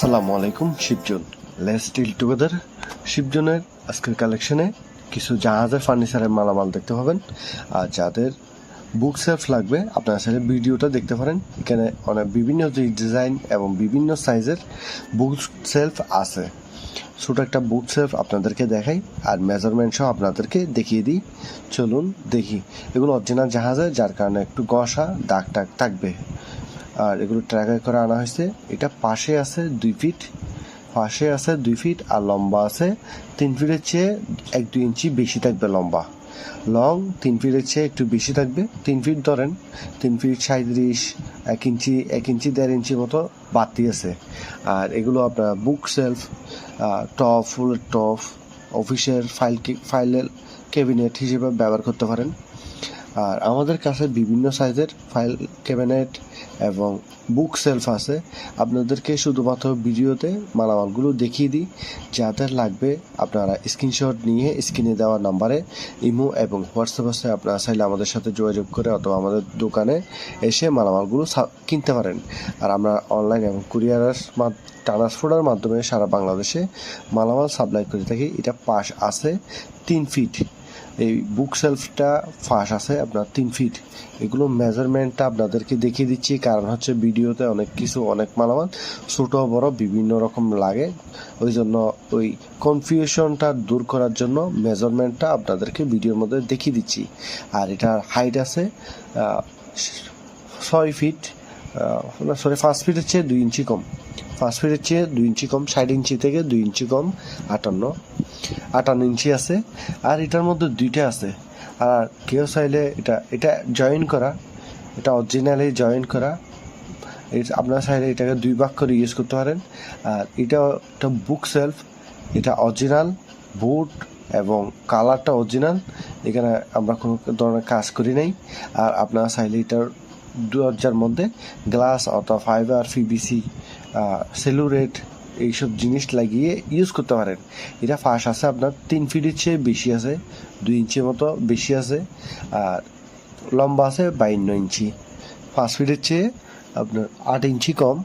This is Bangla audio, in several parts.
আসসালামু আলাইকুম, শিবজন। লেস ডিল টুগেদার শিবজনের আজকের কালেকশনে কিছু জাহাজের ফার্নিচারের মালামাল দেখতে পাবেন। আর যাদের বুক সেলফ লাগবে, আপনারা সাথে ভিডিওটা দেখতে পারেন। এখানে অনেক বিভিন্ন ডিজাইন এবং বিভিন্ন সাইজের বুক সেলফ আছে। ছোটো একটা বুক সেলফ আপনাদেরকে দেখাই, আর মেজারমেন্ট সহ আপনাদেরকে দেখিয়ে দিই। চলুন দেখি। এগুলো অরিজিনাল জাহাজে, যার কারণে একটু গসা দাগ টাগ থাকবে। আর এগুলো ট্র্যাকে করে আনা হয়েছে। এটা পাশে আছে দুই ফিট পাশে আছে দুই ফিট আর লম্বা আছে তিন ফিটের চেয়ে এক দুই ইঞ্চি বেশি থাকবে লম্বা। লং তিন ফিটের চেয়ে একটু বেশি থাকবে। তিন ফিট ধরেন, তিন ফিট সাঁত্রিশ এক ইঞ্চি এক ইঞ্চি, দেড় ইঞ্চি মতো বাড়তি আছে। আর এগুলো আপনার book shelf top full top অফিসের ফাইল ফাইলের ক্যাবিনেট হিসেবে ব্যবহার করতে পারেন। আর আমাদের কাছে বিভিন্ন সাইজের ফাইল ক্যাবিনেট এবং বুক সেলফ আছে। আপনাদেরকে শুধুমাত্র ভিডিওতে মালামালগুলো দেখিয়ে দিই। যাদের লাগবে আপনারা স্ক্রিনশট নিয়ে স্ক্রিনে দেওয়া নাম্বারে ইমো এবং হোয়াটসঅ্যাপে আপনারা চাইলে আমাদের সাথে যোগাযোগ করে অথবা আমাদের দোকানে এসে মালামালগুলো কিনতে পারেন। আর আমরা অনলাইন এবং কুরিয়ারের ট্রান্সপোর্টের মাধ্যমে সারা বাংলাদেশে মালামাল সাপ্লাই করে থাকি। এটা পাশ আছে তিন ফিট এই বুক সেলফটা ফাঁস আছে আপনার তিন ফিট এগুলো মেজারমেন্টটা আপনাদেরকে দেখিয়ে দিচ্ছি, কারণ হচ্ছে ভিডিওতে অনেক কিছু, অনেক মালামাল, ছোট বড় বিভিন্ন রকম লাগে। ওই জন্য ওই কনফিউশনটা দূর করার জন্য মেজারমেন্টটা আপনাদেরকে ভিডিওর মধ্যে দেখিয়ে দিচ্ছি। আর এটার হাইট আছে ছয় ফিট সরি পাঁচ ফিট হচ্ছে দুই ইঞ্চি কম। পাঁচ ফিটের চেয়ে দুই ইঞ্চি কম, ষাট ইঞ্চি থেকে দুই ইঞ্চি কম, আটান্ন। আটান্ন ইঞ্চি আছে। আর এটার মধ্যে দুইটা আছে। আর কেউ চাইলে এটা এটা জয়েন করা, এটা অরিজিনালি জয়েন করা। আপনারা চাইলে এটাকে দুই ভাগ করে ইউজ করতে পারেন। আর এটা একটা বুক সেলফ এটা অরিজিনাল বুট এবং কালারটা অরিজিনাল এখানে আমরা কোনো ধরনের কাজ করি নাই। আর আপনারা চাইলে এটার দরজার মধ্যে গ্লাস অথবা ফাইবার পিভিসি সেলুরেট এইসব জিনিস লাগিয়ে ইউজ করতে পারেন। এটা ফাঁস আছে, আপনার তিন ফিটের চেয়ে বেশি আছে, দুই ইঞ্চির মতো বেশি আছে, আর লম্বা আছে বাইন্ন ইঞ্চি। পাঁচ ফিটের চেয়ে আপনার আট ইঞ্চি কম,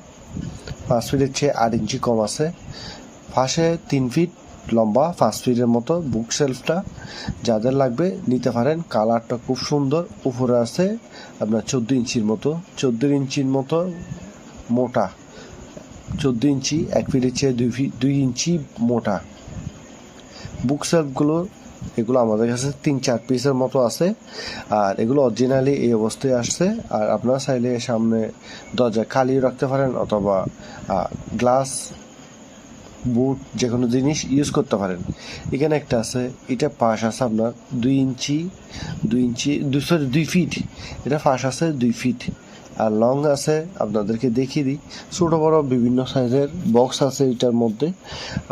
পাঁচ ফিটের চেয়ে আট ইঞ্চি কম আছে। পাশে তিন ফিট লম্বা, পাঁচ ফিটের মতো বুক সেলফটা যাদের লাগবে নিতে পারেন। কালারটা খুব সুন্দর, উপরে আছে আপনার চোদ্দ ইঞ্চির মতো, চোদ্দ ইঞ্চির মতো মোটা। চোদ্দ ইঞ্চি, এক ফিটের চেয়ে দুই ফিট দুই ইঞ্চি মোটা। বুক সেলফগুলো এগুলো আমাদের কাছে তিন চার পিসের মতো আছে। আর এগুলো অরিজিনালি এই অবস্থায় আসছে। আর আপনারা চাইলে সামনে দরজায় খালি রাখতে পারেন অথবা গ্লাস বুট যে কোনো জিনিস ইউজ করতে পারেন। এখানে একটা আছে, এটা পাশ আছে আপনার দুই ইঞ্চি দুই ইঞ্চি, দুই সরি দুই ফিট এটা পাশ আছে দুই ফিট আর লং আছে, আপনাদেরকে দেখিয়ে দিই। ছোটো বড়ো বিভিন্ন সাইজের বক্স আছে এটার মধ্যে।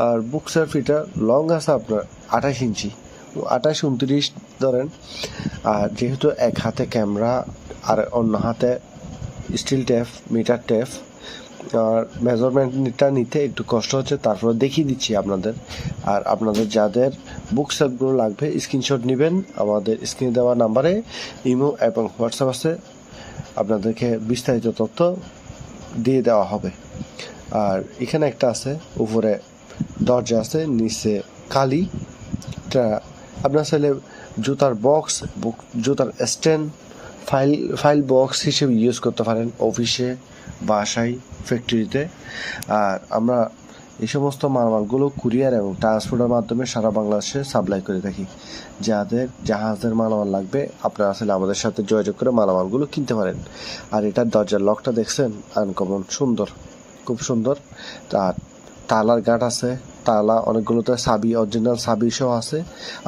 আর বুক সেলফ এটা লং আছে আপনার আঠাশ ইঞ্চি। আঠাশ উনত্রিশ ধরেন। আর যেহেতু এক হাতে ক্যামেরা আর অন্য হাতে স্টিল ট্যাপ মিটার ট্যাপ আর মেজারমেন্টটা নিতে একটু কষ্ট হচ্ছে, তারপরে দেখিয়ে দিচ্ছি আপনাদের। আর আপনাদের যাদের বুক সেটগুলো লাগবে স্ক্রিনশট নেবেন। আমাদের স্ক্রিনে দেওয়া নাম্বারে ইমো এবং হোয়াটসঅ্যাপ আছে। আপনাদেরকে বিস্তারিত তথ্য দিয়ে দেওয়া হবে। আর এখানে একটা আছে, উপরে দরজা আছে, নিচে কালি। আপনার চাইলে জুতার বক্স জুতার স্ট্যান্ড, ফাইল ফাইল বক্স হিসেবে ইউজ করতে পারেন অফিসে, বাসায় ফ্যাক্টরিতে আর আমরা এই সমস্ত মালামালগুলো কুরিয়ার এবং ট্রান্সপোর্টের মাধ্যমে সারা বাংলাদেশে সাপ্লাই করে থাকি। যাদের জাহাজের মালামাল লাগবে, আপনারা আসলে আমাদের সাথে যোগাযোগ করে মালামালগুলো কিনতে পারেন। আর এটার দরজার লকটা দেখছেন? আনকমন সুন্দর, খুব সুন্দর। তার তালার গাঁট আছে, তালা অনেকগুলোতে সাবি অরিজিনাল সাবি সহ আছে,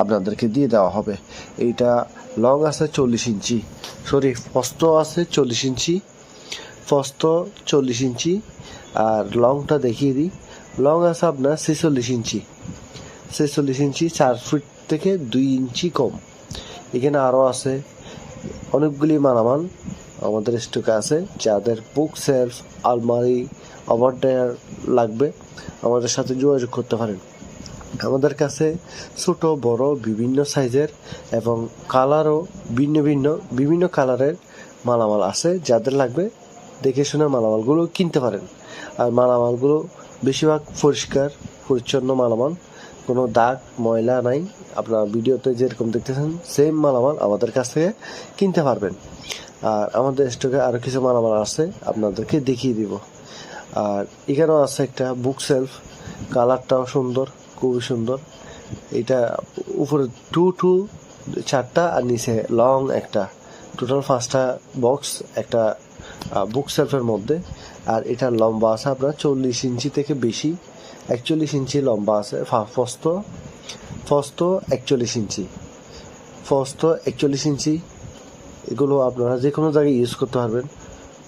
আপনাদেরকে দিয়ে দেওয়া হবে। এইটা লং আছে চল্লিশ ইঞ্চি সরি ফস্ত আছে চল্লিশ ইঞ্চি, ফস্ত চল্লিশ ইঞ্চি। আর লংটা দেখিয়ে দিই লং আছে আপনার ছেচল্লিশ ইঞ্চি। ছেচল্লিশ ইঞ্চি চার ফিট থেকে দুই ইঞ্চি কম। এখানে আরও আছে অনেকগুলি মালামাল। আমাদের স্টকে আছে, যাদের বুক সেলফ আলমারি ওভার ড্রায়ার লাগবে। আমাদের সাথে যোগাযোগ করতে পারেন। আমাদের কাছে ছোট, বড়, বিভিন্ন সাইজের এবং কালারও ভিন্ন ভিন্ন, বিভিন্ন কালারের মালামাল আছে। যাদের লাগবে দেখে শুনে মালামালগুলো কিনতে পারেন। আর মালামালগুলো বেশিরভাগ পরিষ্কার, পরিচ্ছন্ন মালামাল। কোনো দাগ, ময়লা নাই। আপনার ভিডিওতে যেরকম দেখতেছেন সেম মালামাল আমাদের কাছ থেকে কিনতে পারবেন। আর আমাদের স্টকে আরও কিছু মালামাল আছে, আপনাদেরকে দেখিয়ে দিব। আর এখানেও আছে একটা বুক সেলফ কালারটাও সুন্দর, খুবই সুন্দর। এটা উপরে টু টু চারটা আর নিচে লং একটা। টোটাল পাঁচটা বক্স একটা বুক সেলফের মধ্যে। আর এটা লম্বা আছে আপনার চল্লিশ ইঞ্চি থেকে বেশি। একচল্লিশ ইঞ্চি লম্বা আছে ফস্ত। ফস্ত একচল্লিশ ইঞ্চি। ফস্ত একচল্লিশ ইঞ্চি। এগুলো আপনারা যে কোনো জায়গায় ইউজ করতে পারবেন।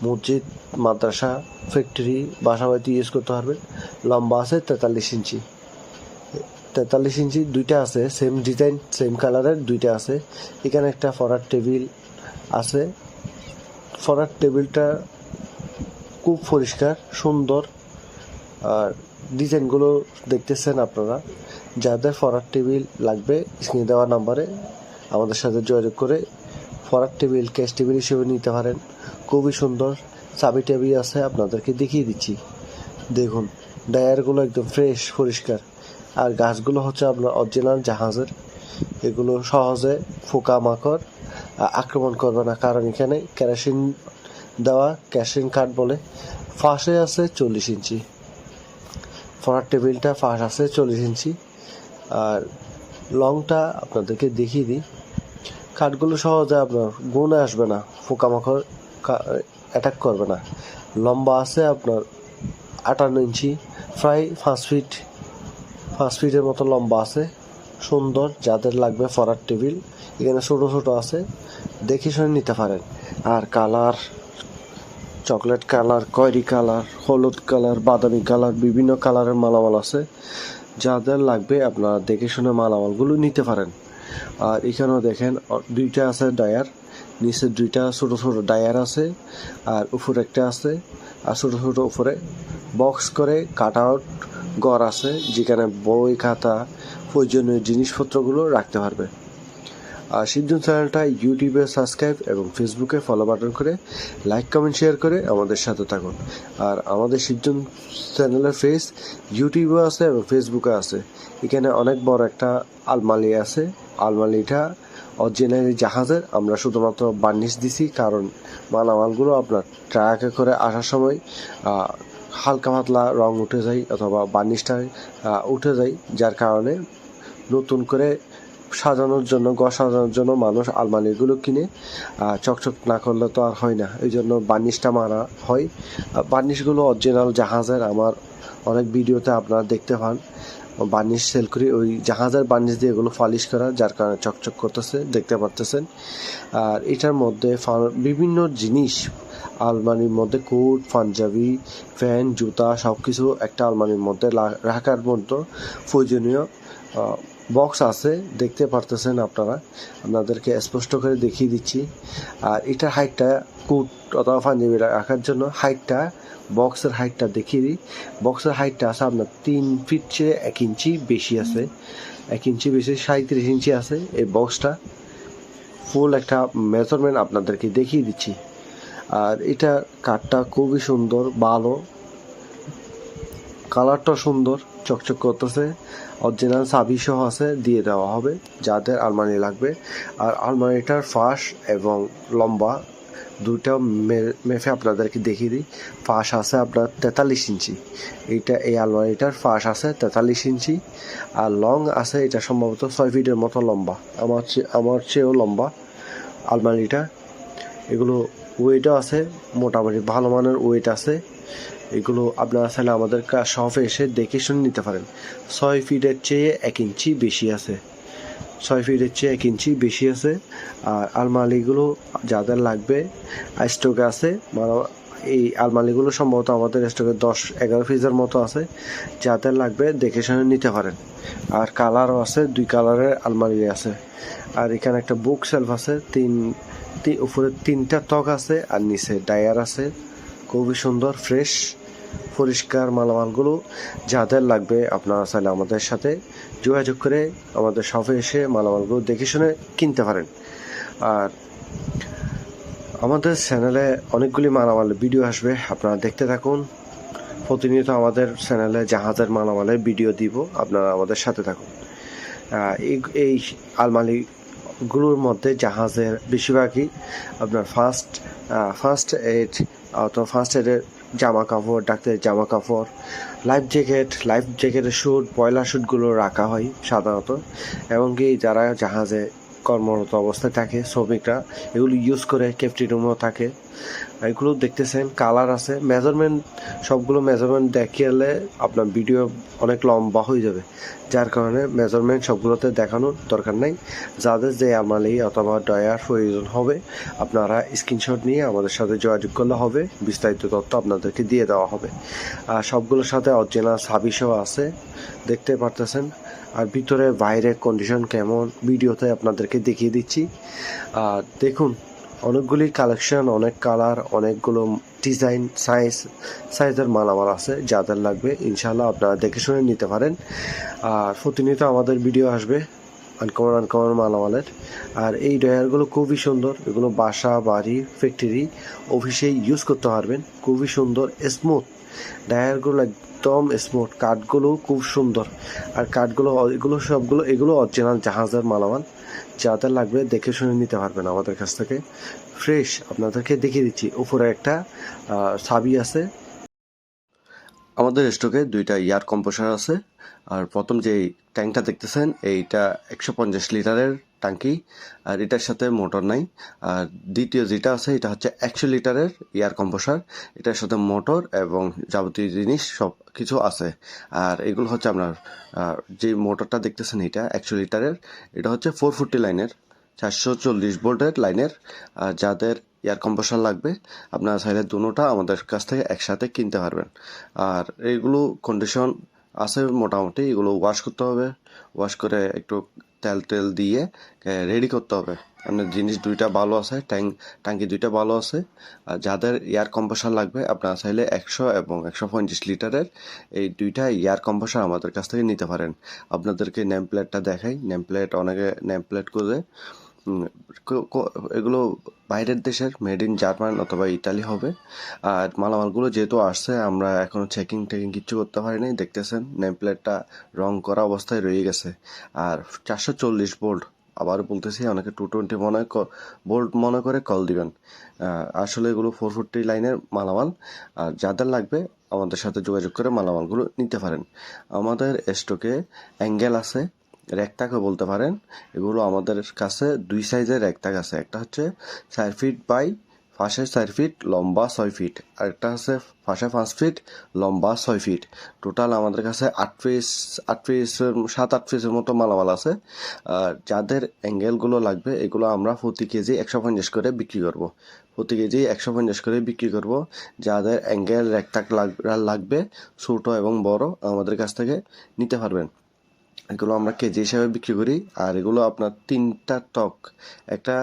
মসজিদ, মাদ্রাসা ফ্যাক্টরি বাসা বাড়িতে ইউজ করতে পারবেন। লম্বা আছে তেতাল্লিশ ইঞ্চি। তেতাল্লিশ ইঞ্চি দুইটা আছে সেম ডিজাইন সেম কালারের দুইটা আছে। এখানে একটা ফরার টেবিল আছে। ফরার টেবিলটা খুব পরিষ্কার, সুন্দর। আর ডিজাইনগুলো দেখতেছেন আপনারা। যাদের ফরার টেবিল লাগবে, স্ক্রিনে দেওয়া নাম্বারে আমাদের সাথে যোগাযোগ করে ফরার টেবিল, ক্যাশ টেবিল হিসেবে নিতে পারেন। খুবই সুন্দর চাবি টেবিল আছে, আপনাদেরকে দেখিয়ে দিচ্ছি। দেখুন, ডায়ারগুলো একদম ফ্রেশ পরিষ্কার। আর গাছগুলো হচ্ছে আপনার অরিজিনাল জাহাজের। এগুলো সহজে পোকা মাকড় আক্রমণ করবে না। কারণ এখানে কেরোসিন দেওয়া, কেরোসিন কাঠ বলে ফাঁসে আছে চল্লিশ ইঞ্চি। ফরার টেবিলটা ফাঁস আছে চল্লিশ ইঞ্চি। আর লংটা আপনাদেরকে দেখিয়ে দিই। কাঠগুলো সহজে আপনার গুণে আসবে না পোকামাকড় অ্যাটাক করবে না। লম্বা আছে আপনার আটান্ন ইঞ্চি, প্রায় পাঁচ ফিট পাঁচ ফিটের মতো লম্বা আছে। সুন্দর, যাদের লাগবে ফরার টেবিল। এখানে ছোট ছোট আছে, দেখে শুনে নিতে পারেন। আর কালার, চকলেট কালার কয়রি কালার, হলুদ কালার, বাদামি কালার, বিভিন্ন কালারের মালামাল আছে। যাদের লাগবে আপনারা দেখে শুনে মালামালগুলো নিতে পারেন। আর এখানেও দেখেন দুইটা আছে ডায়ার। নিচে দুইটা ছোট ছোট ডায়ার আছে, আর উপরে একটা আছে। আর ছোট ছোট উপরে বক্স করে কাট আউট ঘর আছে, যেখানে বই, খাতা প্রয়োজনীয় জিনিসপত্রগুলো রাখতে পারবে। আর শিবজন চ্যানেলটা ইউটিউবে সাবস্ক্রাইব এবং ফেসবুকে ফলো বাটন করে লাইক কমেন্ট শেয়ার করে আমাদের সাথে থাকুন। আর আমাদের শিবজন চ্যানেলের ফেস ইউটিউবে আছে এবং ফেসবুকে আছে। এখানে অনেক বড় একটা আলমারি আছে। আলমারিটা অরিজিনালি জাহাজের। আমরা শুধুমাত্র বার্নিশ দিছি কারণ মালামালগুলো আপনার ট্রাকে করে আসার সময় হালকা পাতলা রং উঠে যায় অথবা বার্নিশটা উঠে যায়, যার কারণে নতুন করে সাজানোর জন্য, ঘর সাজানোর জন্য মানুষ আলমারিগুলো কিনে চকচক না করলে তো আর হয় না। এই জন্য বার্নিশটা মারা হয়। বার্নিশগুলো অরিজিনাল জাহাজের, আমার অনেক ভিডিওতে আপনারা দেখতে পান। বার্নিশ সেল করি, ওই জাহাজের বার্নিশ দিয়ে এগুলো পালিশ করা, যার কারণে চকচক করতেছে, দেখতে পারতেছেন। আর এটার মধ্যে বিভিন্ন জিনিস, আলমারির মধ্যে কোট, পাঞ্জাবি ফ্যান জুতা সব কিছু একটা আলমারির মধ্যে রাখার মতো প্রয়োজনীয় বক্স আছে, দেখতে পারতেছেন আপনারা। আপনাদেরকে স্পষ্ট করে দেখিয়ে দিচ্ছি। আর এটার হাইটটা কোট অথবা পাঞ্জাবি রাখার জন্য হাইটটা বক্সের হাইটটা দেখিয়ে দিই। বক্সের হাইটটা আছে আপনার তিন ফিট চেয়ে এক ইঞ্চি বেশি আছে। এক ইঞ্চি বেশি সাঁত্রিশ ইঞ্চি আছে এই বক্সটা ফুল একটা মেজারমেন্ট আপনাদেরকে দেখিয়ে দিচ্ছি। আর এটা কাঠটা খুবই সুন্দর, ভালো। কালারটা সুন্দর, চকচক করতেছে। অরিজিনাল চাবি সহ আছে, দিয়ে দেওয়া হবে, যাদের আলমারি লাগবে। আর আলমারিটার ফাঁস এবং লম্বা, দুইটা মেফে আপনাদেরকে দেখিয়ে দিই। ফাঁস আছে আপনার তেতাল্লিশ ইঞ্চি। এইটা, এই আলমারিটার ফাঁস আছে তেতাল্লিশ ইঞ্চি। আর লং আছে, এটা সম্ভবত ছয় ফিটের মতো লম্বা। আমার চেয়ে, আমার চেয়েও লম্বা আলমারিটা। এগুলো ওয়েটও আছে, মোটামুটি ভালো মানের ওয়েট আছে। এগুলো আপনারা চাইলে আমাদের শপে এসে দেখে শুনে নিতে পারেন। ছয় ফিটের চেয়ে এক ইঞ্চি বেশি আছে। ছয় ফিটের চেয়ে এক ইঞ্চি বেশি আছে। আর আলমারিগুলো যাদের লাগবে স্টকে আছে মানে এই আলমারিগুলো সম্ভবত আমাদের স্টকে দশ, এগারো পিসের মতো আছে। যাদের লাগবে দেখে শুনে নিতে পারেন। আর কালারও আছে, দুই কালারের আলমারি আছে। আর এখানে একটা বুক সেলফ আছে, তিন উপরে তিনটা ত্বক আছে আর নিচে ডায়ার আছে। খুবই সুন্দর ফ্রেশ পরিষ্কার মালামালগুলো যাদের লাগবে আপনারা চাইলে আমাদের সাথে যোগাযোগ করে আমাদের শপে এসে মালামালগুলো দেখে শুনে কিনতে পারেন। আর আমাদের চ্যানেলে অনেকগুলি মালামাল ভিডিও আসবে, আপনারা দেখতে থাকুন। প্রতিনিয়ত আমাদের চ্যানেলে জাহাজের মালামালের ভিডিও দিব। আপনারা আমাদের সাথে থাকুন। এই- আলমারিগুলোর মধ্যে জাহাজের বেশিরভাগই আপনার ফার্স্ট ফার্স্ট এড অথবা ফার্স্ট এডের জামা কাপড় ডাক্তারের জামা কাপড় লাইফ জ্যাকেট লাইফ জ্যাকেটের শ্যুট বয়লার শ্যুটগুলো রাখা হয় সাধারণত। এমনকি যারা জাহাজে কর্মরত অবস্থায় থাকে, শ্রমিকরা। এগুলো ইউজ করে ক্যাপ্টি রুমও থাকে। এগুলো দেখতেছেন কালার আছে। মেজারমেন্ট সবগুলো মেজারমেন্ট দেখিয়ে আপনার ভিডিও অনেক লম্বা হয়ে যাবে। যার কারণে মেজারমেন্ট সবগুলোতে দেখানোর দরকার নাই। যাদের যে আমালি অথবা ডয়ার প্রয়োজন হবে, আপনারা স্ক্রিনশট নিয়ে আমাদের সাথে যোগাযোগ করলে হবে। বিস্তারিত তথ্য আপনাদেরকে দিয়ে দেওয়া হবে। আর সবগুলোর সাথে অরিজিনাল সার্ভিসও আছে। দেখতে পারতেছেন। আর ভিতরে বাইরের কন্ডিশন কেমন, ভিডিওতে আপনাদেরকে দেখিয়ে দিচ্ছি। আর দেখুন, অনেকগুলি কালেকশন অনেক কালার অনেকগুলো ডিজাইন সাইজ সাইজের মালামাল আছে, যাদের লাগবে ইনশাল্লাহ আপনারা দেখে শুনে নিতে পারেন। আর প্রতিনিয়ত আমাদের ভিডিও আসবে আনকমন আনকমন মালামালের। আর এই ডয়ারগুলো খুবই সুন্দর, এগুলো বাসা, বাড়ি ফ্যাক্টরি অফিসে ইউজ করতে পারবেন। খুবই সুন্দর স্মুথ ডয়ারগুলো একদম স্মুথ কাঠগুলো খুব সুন্দর। আর কাঠগুলো, এগুলো সবগুলো, এগুলো অরিজিনাল জাহাজের মালামাল। যাদের লাগবে দেখে শুনে নিতে পারবেন আমাদের কাছ থেকে। ফ্রেশ আপনাদেরকে দেখিয়ে দিচ্ছি। উপরে একটা সাবি আছে। আমাদের স্টকে দুইটা এয়ার কম্পোসার আছে। আর প্রথম যে ট্যাঙ্কটা দেখতেছেন, এইটা একশো পঞ্চাশ লিটারের ট্যাঙ্কি, আর এটার সাথে মোটর নাই। আর দ্বিতীয় যেটা আছে, এটা হচ্ছে একশো লিটারের এয়ার কম্পোসার। এটার সাথে মোটর এবং যাবতীয় জিনিস সব কিছু আছে। আর এগুলো হচ্ছে আপনার যে মোটরটা দেখতেছেন এটা, একশো লিটারের, এটা হচ্ছে ফোর ফোরটি লাইনের চারশো চল্লিশ ভোল্টের লাইনের আর যাদের এয়ার কম্প্রেসার লাগবে, আপনারা চাইলে দুটোটা আমাদের কাছ থেকে একসাথে কিনতে পারবেন। আর এইগুলো কন্ডিশন আছে মোটামুটি, এগুলো ওয়াশ করতে হবে। ওয়াশ করে একটু তেল তেল দিয়ে রেডি করতে হবে। আপনার জিনিস দুইটা ভালো আছে, ট্যাং, ট্যাঙ্কি দুইটা ভালো আছে। আর যাদের এয়ার কম্প্রেসার লাগবে, আপনারা চাইলে একশো এবং একশো পঞ্চাশ লিটারের এই দুইটা এয়ার কম্প্রেসার আমাদের কাছ থেকে নিতে পারেন। আপনাদেরকে নেম প্লেটটা দেখাই। নেম প্লেট অনেকে নেম প্লেট করে এগুলো বাইরের দেশের মেড ইন জার্মান অথবা ইতালি হবে। আর মালামালগুলো যেহেতু আসছে, আমরা এখনও চেকিং টেকিং কিচ্ছু করতে পারিনি। দেখতেছেন নেম প্লেটটা রং করা অবস্থায় রয়ে গেছে। আর চারশো চল্লিশ বোল্ট আবার বলতেছি, অনেকে টু টোয়েন্টি মনে বোল্ট মনে করে কল দিবেন। আসলে এগুলো ফোর ফোরটি লাইনের মালামাল। আর যাদের লাগবে, আমাদের সাথে যোগাযোগ করে মালামালগুলো নিতে পারেন। আমাদের স্টকে অ্যাঙ্গেল আছে র্যাকটাকে বলতে পারেন, এগুলো আমাদের কাছে দুই সাইজের র্যাকটাক আছে। একটা হচ্ছে চার ফিট বাই পাশে চার ফিট লম্বা ছয় ফিট, আর একটা হচ্ছে পাশে পাঁচ ফিট লম্বা ছয় ফিট। টোটাল আমাদের কাছে আট পিস আট পিসের সাত আট পিসের মতো মালামাল আছে। আর যাদের অ্যাঙ্গেলগুলো লাগবে, এগুলো আমরা প্রতি কেজি একশো পঞ্চাশ করে বিক্রি করব। প্রতি কেজি একশো পঞ্চাশ করে বিক্রি করব। যাদের অ্যাঙ্গেল র্যাকটাক লাগবে, ছোটো এবং বড়, আমাদের কাছ থেকে নিতে পারবেন। এগুলো আমরা কেজি হিসাবে বিক্রি করি আর এগুলো আপনার তিনটা টক। একটা